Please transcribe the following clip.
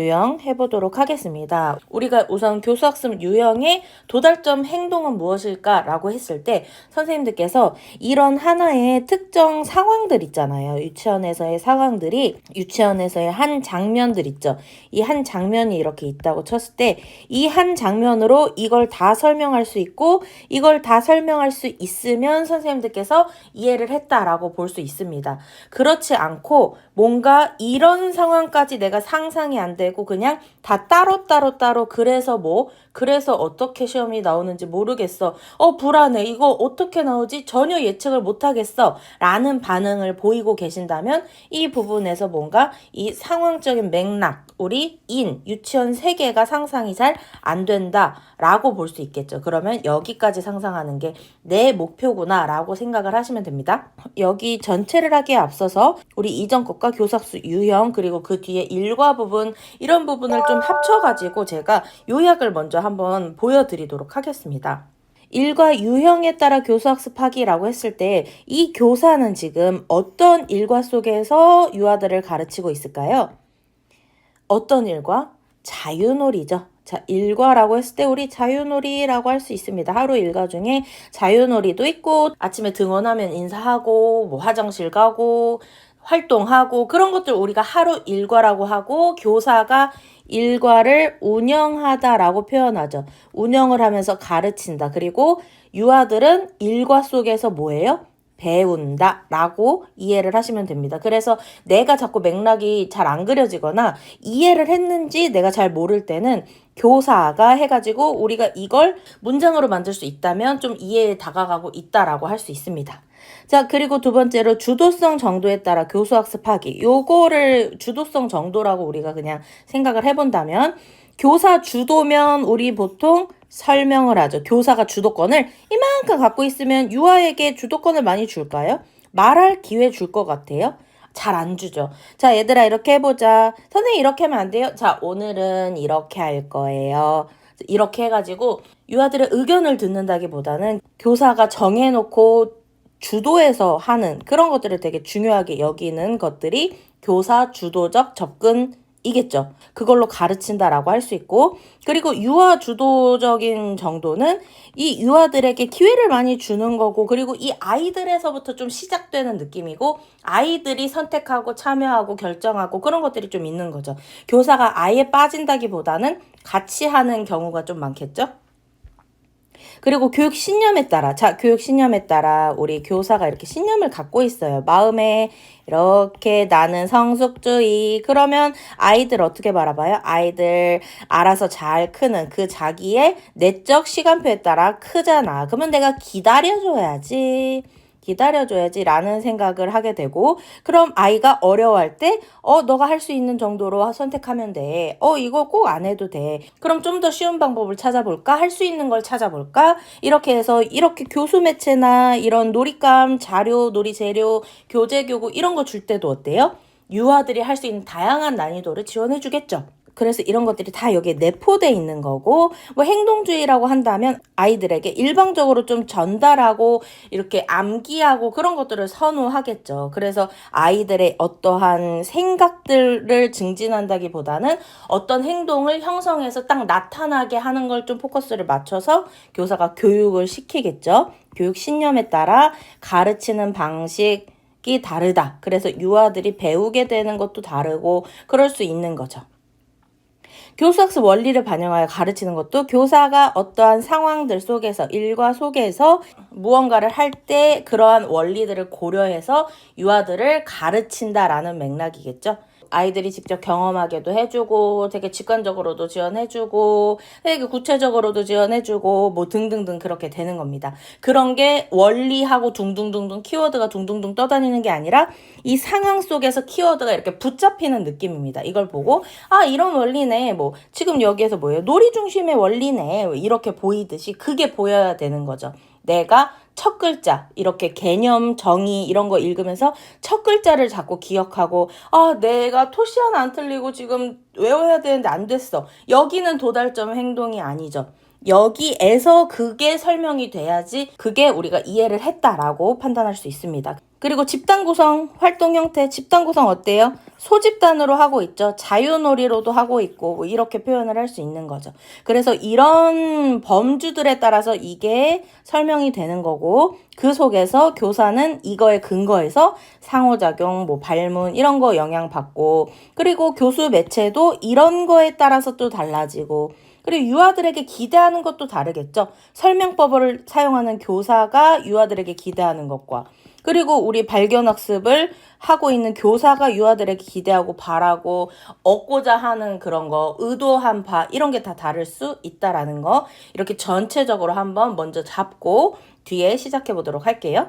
유형 해보도록 하겠습니다. 우리가 우선 교수학습 유형의 도달점 행동은 무엇일까 라고 했을 때 선생님들께서 이런 하나의 특정 상황들 있잖아요. 유치원에서의 상황들이 유치원에서의 한 장면들 있죠. 이 한 장면이 이렇게 있다고 쳤을 때 이 한 장면으로 이걸 다 설명할 수 있고 이걸 다 설명할 수 있으면 선생님들께서 이해를 했다라고 볼 수 있습니다. 그렇지 않고 뭔가 이런 상황까지 내가 상상이 안 되고 그냥 다 따로 따로 따로 그래서 뭐 그래서 어떻게 시험이 나오는지 모르겠어. 어 불안해. 이거 어떻게 나오지? 전혀 예측을 못 하겠어. 라는 반응을 보이고 계신다면 이 부분에서 뭔가 이 상황적인 맥락 우리 인 유치원 세계가 상상이 잘 안 된다라고 볼 수 있겠죠. 그러면 여기까지 상상하는 게 내 목표구나라고 생각을 하시면 됩니다. 여기 전체를 하기에 앞서서 우리 이전 것과 교사수 유형 그리고 그 뒤에 일과 부분 이런 부분을 좀 합쳐가지고 제가 요약을 먼저 한번 보여드리도록 하겠습니다. 일과 유형에 따라 교수학습하기라고 했을 때 이 교사는 지금 어떤 일과 속에서 유아들을 가르치고 있을까요? 어떤 일과? 자유놀이죠. 자, 일과라고 했을 때 우리 자유놀이라고 할 수 있습니다. 하루 일과 중에 자유놀이도 있고 아침에 등원하면 인사하고 뭐 화장실 가고 활동하고 그런 것들 우리가 하루 일과라고 하고 교사가 일과를 운영하다라고 표현하죠. 운영을 하면서 가르친다. 그리고 유아들은 일과 속에서 뭐예요? 배운다 라고 이해를 하시면 됩니다. 그래서 내가 자꾸 맥락이 잘 안 그려지거나 이해를 했는지 내가 잘 모를 때는 교사가 해가지고 우리가 이걸 문장으로 만들 수 있다면 좀 이해에 다가가고 있다라고 할 수 있습니다. 자, 그리고 두 번째로 주도성 정도에 따라 교수 학습하기. 요거를 주도성 정도라고 우리가 그냥 생각을 해본다면 교사 주도면 우리 보통 설명을 하죠. 교사가 주도권을 이만큼 갖고 있으면 유아에게 주도권을 많이 줄까요? 말할 기회 줄 것 같아요? 잘 안 주죠. 자, 얘들아, 이렇게 해보자. 선생님, 이렇게 하면 안 돼요? 자, 오늘은 이렇게 할 거예요. 이렇게 해가지고 유아들의 의견을 듣는다기 보다는 교사가 정해놓고 주도해서 하는 그런 것들을 되게 중요하게 여기는 것들이 교사 주도적 접근 이겠죠. 그걸로 가르친다라고 할 수 있고, 그리고 유아 주도적인 정도는 이 유아들에게 기회를 많이 주는 거고, 그리고 이 아이들에서부터 좀 시작되는 느낌이고, 아이들이 선택하고 참여하고 결정하고 그런 것들이 좀 있는 거죠. 교사가 아예 빠진다기보다는 같이 하는 경우가 좀 많겠죠? 그리고 교육 신념에 따라, 자, 교육 신념에 따라 우리 교사가 이렇게 신념을 갖고 있어요. 마음에 이렇게 나는 성숙주의. 그러면 아이들 어떻게 바라봐요? 아이들 알아서 잘 크는 그 자기의 내적 시간표에 따라 크잖아. 그러면 내가 기다려줘야지. 기다려줘야지 라는 생각을 하게 되고 그럼 아이가 어려워할 때 어 너가 할 수 있는 정도로 선택하면 돼 어 이거 꼭 안 해도 돼. 그럼 좀 더 쉬운 방법을 찾아볼까? 할 수 있는 걸 찾아볼까? 이렇게 해서 이렇게 교수 매체나 이런 놀잇감 자료 놀이 재료 교재 교구 이런 거 줄 때도 어때요? 유아들이 할 수 있는 다양한 난이도를 지원해 주겠죠 그래서 이런 것들이 다 여기에 내포돼 있는 거고 뭐 행동주의라고 한다면 아이들에게 일방적으로 좀 전달하고 이렇게 암기하고 그런 것들을 선호하겠죠. 그래서 아이들의 어떠한 생각들을 증진한다기보다는 어떤 행동을 형성해서 딱 나타나게 하는 걸 좀 포커스를 맞춰서 교사가 교육을 시키겠죠. 교육 신념에 따라 가르치는 방식 이 다르다. 그래서 유아들이 배우게 되는 것도 다르고 그럴 수 있는 거죠. 교수학습 원리를 반영하여 가르치는 것도 교사가 어떠한 상황들 속에서 일과 속에서 무언가를 할 때 그러한 원리들을 고려해서 유아들을 가르친다라는 맥락이겠죠. 아이들이 직접 경험하게도 해주고 되게 직관적으로도 지원해주고 되게 구체적으로도 지원해주고 뭐 등등등 그렇게 되는 겁니다. 그런 게 원리하고 둥둥둥둥 키워드가 둥둥둥 떠다니는 게 아니라 이 상황 속에서 키워드가 이렇게 붙잡히는 느낌입니다. 이걸 보고 아 이런 원리네 뭐 지금 여기에서 뭐예요 놀이 중심의 원리네 이렇게 보이듯이 그게 보여야 되는 거죠. 내가 첫 글자 이렇게 개념 정의 이런 거 읽으면서 첫 글자를 자꾸 기억하고 아 내가 토시 하나 안 틀리고 지금 외워야 되는데 안 됐어. 여기는 도달점 행동이 아니죠 여기에서 그게 설명이 돼야지 그게 우리가 이해를 했다라고 판단할 수 있습니다 그리고 집단 구성, 활동 형태, 집단 구성 어때요? 소집단으로 하고 있죠. 자유놀이로도 하고 있고, 뭐 이렇게 표현을 할 수 있는 거죠. 그래서 이런 범주들에 따라서 이게 설명이 되는 거고, 그 속에서 교사는 이거에 근거해서 상호작용, 뭐 발문, 이런 거 영향받고, 그리고 교수 매체도 이런 거에 따라서 또 달라지고, 그리고 유아들에게 기대하는 것도 다르겠죠. 설명법을 사용하는 교사가 유아들에게 기대하는 것과 그리고 우리 발견학습을 하고 있는 교사가 유아들에게 기대하고 바라고 얻고자 하는 그런 거, 의도한 바, 이런 게 다 다를 수 있다라는 거, 이렇게 전체적으로 한번 먼저 잡고 뒤에 시작해 보도록 할게요.